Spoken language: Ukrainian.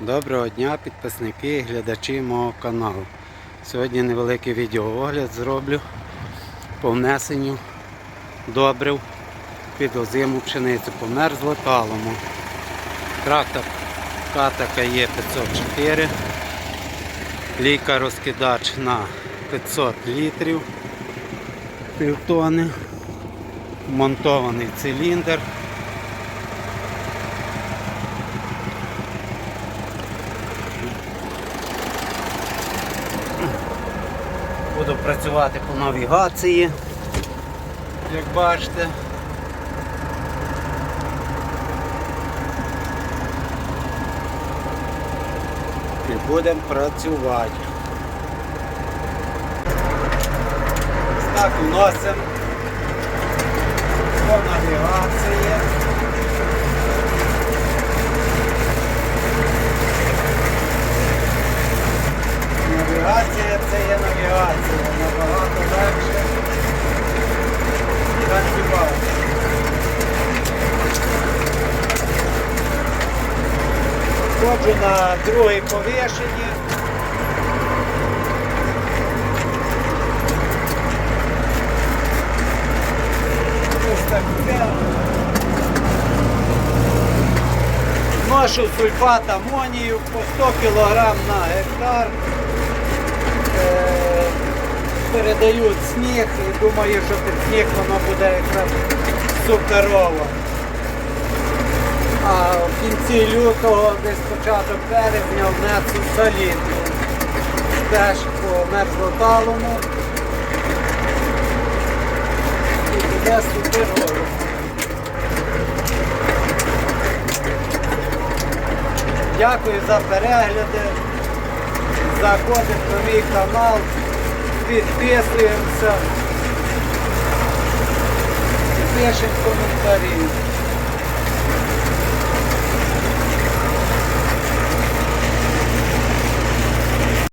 Доброго дня, підписники і глядачі мого каналу. Сьогодні невеликий відеоогляд зроблю по внесенню добрив під озиму пшеницю. Померзло талому. Трактор катака є 504. Лійка розкидач на 500 літрів, півтони. Монтований циліндр. Буду працювати по навігації, як бачите. І будемо працювати. Так вносимо по навігації. Ходжу на другій повішенні. Ось так. Вношу сульфат амонію по 100 кг на гектар. Е, Передають сніг і думаю, що під сніг воно буде якраз суперово. А в кінці лютого, десь початок березня, внесу солідну. Теж по мерзлоталому. І буде суперово. Дякую за перегляди. Заходимо на мій канал, підписуємося пишемо коментарі.